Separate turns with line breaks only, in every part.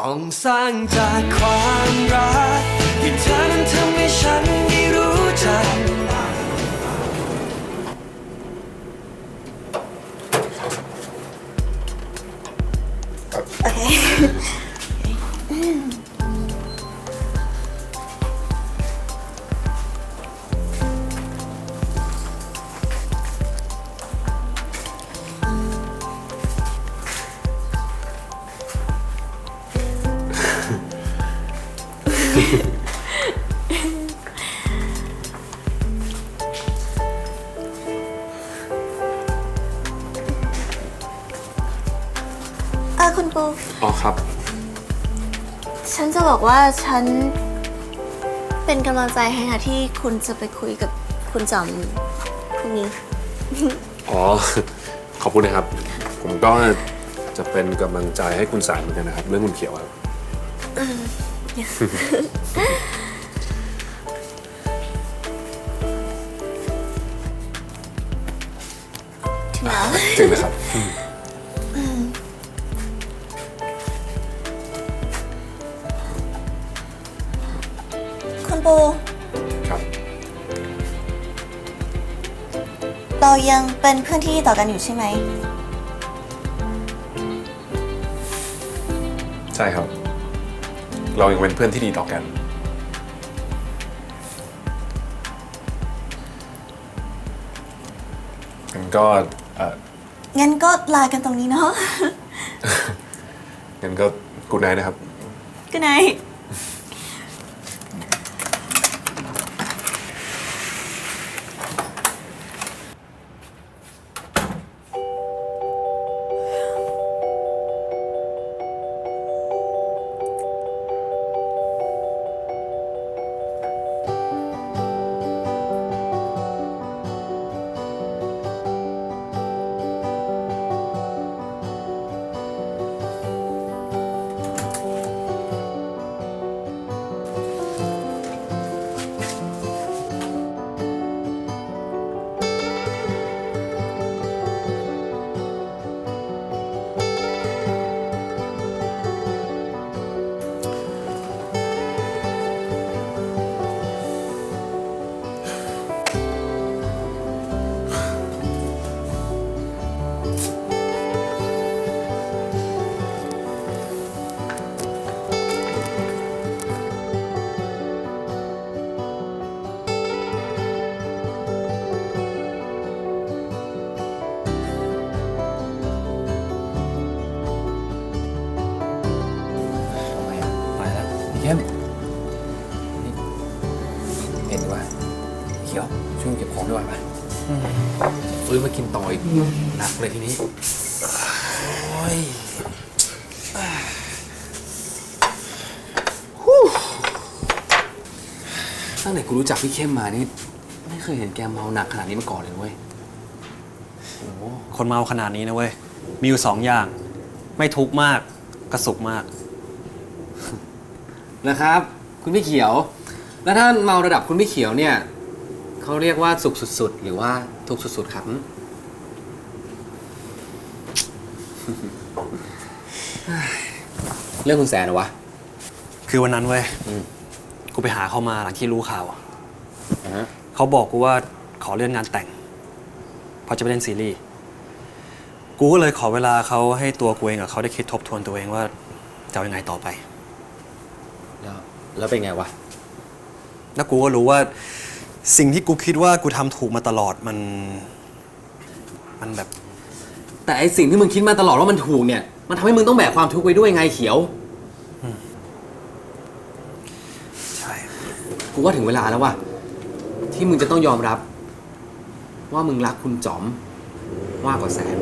ต้องสร้างจากความรักที่เธอนั้นทำให้ฉันได้รู้จัก
โอเค อคุณปู
อ๋อครับ
ฉันจะบอกว่าฉันเป็นกำลังใจให้ค่ะที่คุณจะไปคุยกับคุณจอมพรุ่งนี้
อ๋อ ขอบคุณนะครับ ผมก็จะเป็นกำลังใจให้คุณสายเหมือนกันนะครับ เรื่องคุณเขียวครับ
ถึงแล้ว
จริงนะครับ
ปู
ครับ
เรายังเป็นเพื่อนที่ดีต่อกันอยู่ใช่ไหม
ใช่ครับ เรายังเป็นเพื่อนที่ดีต่อกัน งั้นก็เอ่อ
งั้นก็ลากันตรงนี้เนาะ
งั้นก็กูไนนะครับ
good night
ท มากินต่ออีกหนักเลยทีนี้โอ้ยฮู้ตั้งแต่กูรู้จักพี่เข้มมานี่ไม่เคยเห็นแกเมาหนักขนาดนี้มาก่อนเลยเว้ยโอ้โห
คนเมาขนาดนี้นะเว้ย มีอยู่สองอย่าง ไม่ทุกข์มากก็สุขมาก
นะครับ คุณพี่เขียว แล้วถ้าเมาระดับคุณพี่เขียวเนี่ย เขาเรียกว่าสุขสุดๆ หรือว่าทุกข์สุดๆ ครับ เรื่องคุณแสนเหรอวะ
คือวันนั้นเว้ย
อืม
กูไปหาเขามาหลังที่รู้ข่าว
อ่าฮะ
เขาบอกกูว่าขอเลื่อนงานแต่งเพราะจะไปเล่นซีรีส์ กูก็เลยขอเวลาเขาให้ตัวกูเองกับเขาได้คิดทบทวนตัวเองว่าจะเอายังไงต่อไป
แล้วแล้วเป็นไงวะ
แล้วกูก็รู้ว่า สิ่งที่กูคิดว่ากูทำถูกมาตลอดมัน มันแบบ
แต่ไอสิ่งที่มึงคิดมาตลอดว่ามันถูกเนี่ย มันทำให้มึงต้องแบกความทุกข์ไว้ด้วยไงเขียว
ใช่
กูว่าถึงเวลาแล้วว่ะที่มึงจะต้องยอมรับ ว่ามึงรักคุณจอมมากกว่าแสน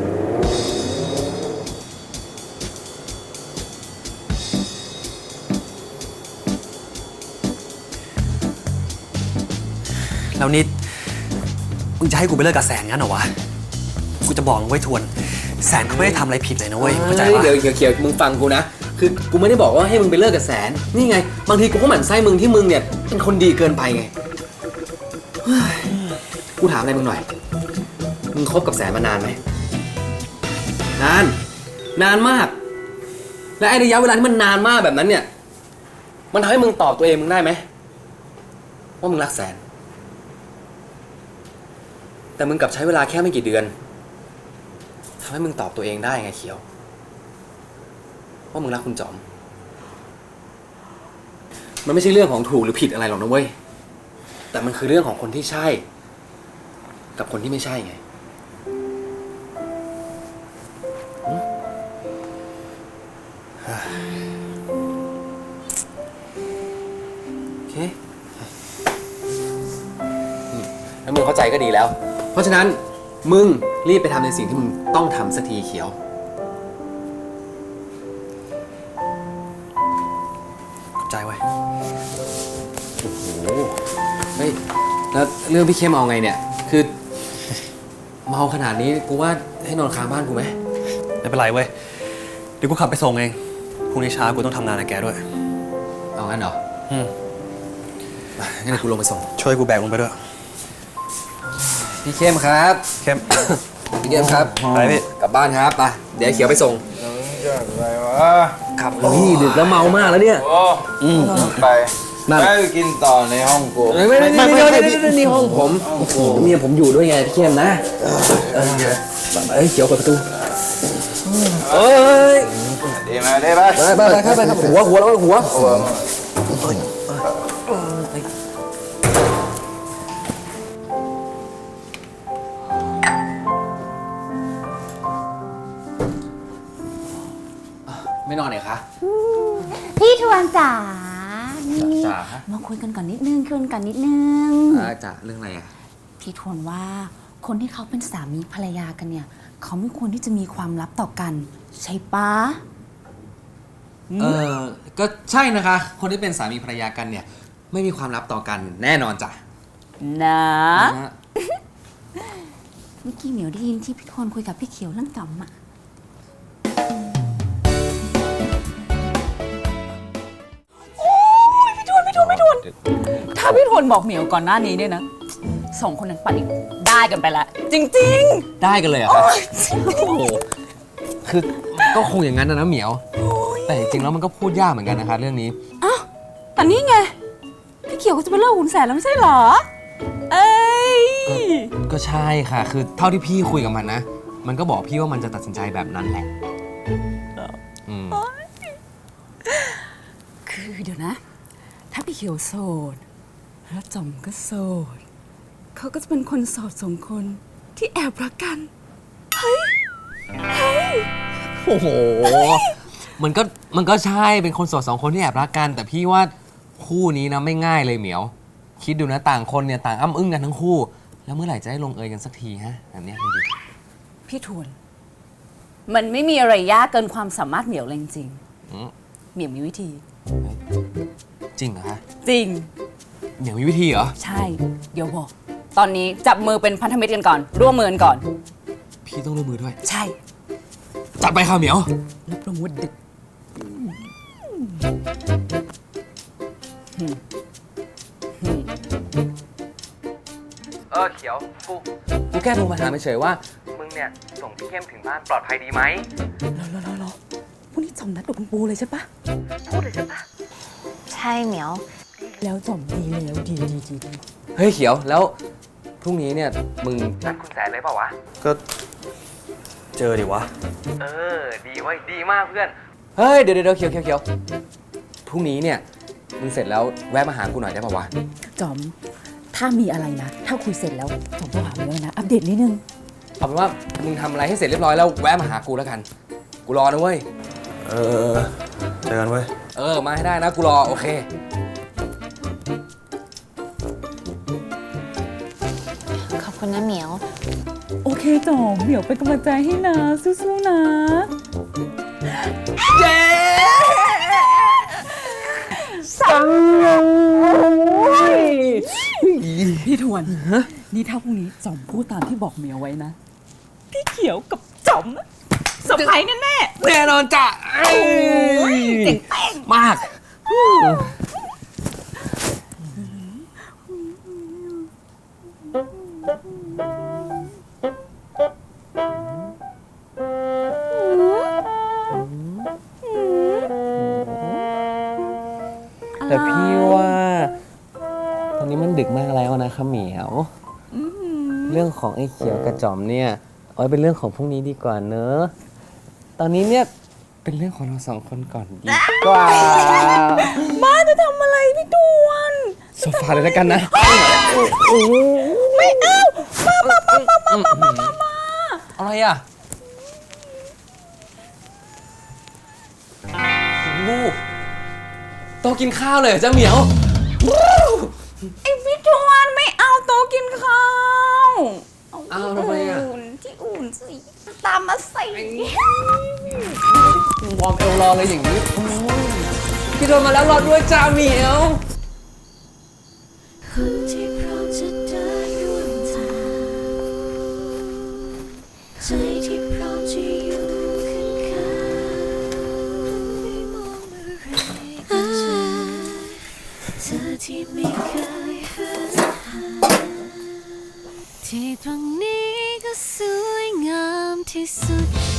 แล้วนี่มึงจะให้กูไปเลิกกับแสนงั้นเหรอวะ กูจะบอกมึงไว้ทวน แสนเขาไม่ได้ทำอะไรผิดเลยนะเว้ยเข้าใจ
ฮ้
ปะ
เดี๋ยวเขียวเขียวมึงฟังกูนะ คือกูไม่ได้บอกว่าให้มึงไปเลิกกับแสน นี่ไง บางทีกูก็หมั่นไส้มึงที่มึงเนี่ยเป็นคนดีเกินไปไงเฮ้ยกูถามอะไรมึงหน่อย มึงคบกับแสนมานานไหม นาน นานมาก และไอ้ระยะเวลาที่มันนานมากแบบนั้นเนี่ย มันทำให้มึงตอบตัวเองมึงได้ไหมว่ามึงรักแสน แต่มึงกลับใช้เวลาแค่ไม่กี่เดือนทำให้มึงตอบตัวเองได้ไงเขียว ว่ามึงรักคุณจอม มันไม่ใช่เรื่องของถูกหรือผิดอะไรหรอกนะเว้ย แต่มันคือเรื่องของคนที่ใช่ กับคนที่ไม่ใช่ไง โอเค แล้วมึงเข้าใจก็ดีแล้ว เพราะฉะนั้นมึงรีบไปทำในสิ่งที่มึงต้องทำสักทีเขียว
ขอบใจไว้ย
โอ้โหเฮ้ยแล้วเรื่องพี่เข้มเอาไงเนี่ย คือ เมาขนาดนี้กูว่าให้นอนค้างบ้านกูไหม
ไม่เป็นไรเว้ย เดี๋ยวกูขับไปส่งเอง พรุ่งนี้เช้ากูต้องทำงานกับแกด้วย
เอางั้นเหรอ
อืม
อะงั้นเดี๋ยวกูลงไปส่ง
ช่วยกูแบกมึงไปด้วย
พี่เข้มครับ
เข้ม
พี่เข้มครับ
ไปพี่
กลับบ้านครับไปเดี๋ยวไอ้เขียวไปส่ง
อะไรวะ
ครับเฮ้ยดึกแล้วเมามากแล้วเนี่ย
โอ้ไป
นั่น
ไปกินต่อในห้องกู
ไม่ไม่ไม่ไม่ไม่ไม่นี่ห้องผมเมียผมอยู่ด้วยไงพี่เข้มนะเออเอ้ยเขียวเปิดประตูเอ้ย
ดีไหมได้ปะ
ไปไปไปครับไปครับหัวหัวแล้วหัว
โอ้โห
ไม่นอนไหนคะ
พี่ทวนจ๋านี่
จ๋า
มาคุยกันก่อนนิดนึงคุยกันก่อนนิดนึง
อ่าจ๋าเรื่องอะไรอะ
พี่ทวนว่าคนที่เขาเป็นสามีภรรยากันเนี่ย เขาไม่ควรที่จะมีความลับต่อกัน ใช่ปะ
เออก็ใช่นะคะ คนที่เป็นสามีภรรยากันเนี่ย ไม่มีความลับต่อกันแน่นอนจ้ะ
นะ
นะฮะ
เมื่อกี้เหมียวได้ยินที่พี่ทวนคุยกับพี่เขียวเรื่องจอมอะ
ถ้าพี่ทวนบอกเหมียวก่อนหน้านี้เนี่ยนะสองคนนั้นปันนี้ได้กันไปแล้วจริง
ได้กันเลยเหรอคะโอ้โหคือก็คงอย่างนั้นนะนะเหมียว แต่จริงๆแล้วมันก็พูดยากเหมือนกันนะคะเรื่องนี้
ๆแต่นี่ไง พี่เขียวก็จะไปเลิกหุ่นแสนแล้วไม่ใช่เหรอ เอ้ย
ก็ใช่ค่ะ คือเท่าที่พี่คุยกับมันนะ มันก็บอกพี่ว่ามันจะตัดสินใจแบบนั้นแหละอืม
คือเดี๋ยวนะ ถ้าพี่เขียวโสด แล้วจอมก็โสด เขาก็จะเป็นคนโสดสองคนที่แอบรักกัน
โอ้โห มันก็มันก็ใช่เป็นคนโสดสองคนที่แอบรักกัน แต่พี่ว่าคู่นี้นะไม่ง่ายเลยเหมียว คิดดูนะต่างคนเนี่ยต่างอ้ำอึ้งกันทั้งคู่ แล้วเมื่อไหร่จะได้ลงเอยกันสักทีฮะแบบเนี้ยดูดิ
พี่ทวน มันไม่มีอะไรยากเกินความสามารถเหมียวเลยจริง
อืม
ๆเหมียวมีวิธี
จริงเหรอคะ
จริง
เหมียวมีวิธีเหรอ
ใช่ เดี๋ยวบอก ตอนนี้จับมือเป็นพันธมิตรกันก่อน ร่วมมือกันก่อน
พี่ต้องร่วมมือด้วย
ใช่
จัดไปค่ะเหมียว
รับรองว่าดึก
เออเขียวกูกูแค่โทรมาถามเฉยๆว่า มึงเนี่ย ส่งพี่เข้มถึงบ้านปลอดภัยดีไหม
รอรอรอรอพรุ่งนี้จอมนัดกับคุณปูเลยใช่ปะ
ใช่ เหมียว
แล้วจอมดีแล้วดีดีดีดี
เฮ้ยเขียวแล้วพรุ่งนี้เนี่ยมึงนัดคุณแสนเลยเปล่าวะ
ก็เจอดิวะ
เออ ดีเว้ยดีมากเพื่อน เฮ้ยเดี๋ยวเดี๋ยวเขียวเขียวเขียวพรุ่งนี้เนี่ยมึงเสร็จแล้วแวะมาหากูหน่อยได้ป่าวะ
จอม ถ้ามีอะไรนะ ถ้าคุยเสร็จแล้วจอมโทรหาเลยนะ อัปเดตนิดนึง
เอาเป็นว่ามึงทำอะไรให้เสร็จเรียบร้อยแล้วแวะมาหากูแล้วกัน กูรอนะเว้ย
เออเจอกันเว้ย
เออมาให้ได้นะกูรอโอเค
ขอบคุณนะเหมียว
โอเคจอมเดี๋ยวเป็นกำลังใจให้นะสู้ๆนะพี่ทวน นี่ถ้าพรุ่งนี้จอมพูดตามที่บอกเมียไว้นะ พี่เขียวกับจอม สบายแน่แน่
แน่นอนจ้ะเอ้ย
เจ๋งแป้ง
มาก
เแต่
พี่ว่า ตอนนี้มันดึกมากแล้วนะคะเหมียว เรื่องของไอ้เขียวกระจอมเนี่ย เอาไว้เป็นเรื่องของพรุ่งนี้ดีกว่าเนอะต อนนี้เนี่ยเป็นเรื่องของเราสองคนก่อนดีกว่า
บ้าจะทำอะไรพี่ดวน
โซฟาเลยแล้วกันนะ
ไม่เอามามามามามามามามา
อะไรอะโอ้โหโตะกินข้าวเลยเหรอจ้าเหมียว
ไอพี่ดวนไม่เอาโต๊ะกินข้าว
อ้าวทำไมอะ
อุ่นที่อุ่นสิตามมาใส่
วอร์มเอวรอเลยอย่างนี้โอ้ยพี่โดนมาแล้วรอด้วยจ้าเหมียว
คนที่พร้อมจะเดินร่วมทางใจที่พร้อมจะอยู่ข้างๆไม่มองอะไรก็เจอเธอที่ไม่เคยห่างที่ตรงนี้ก็สวยงามที่สุด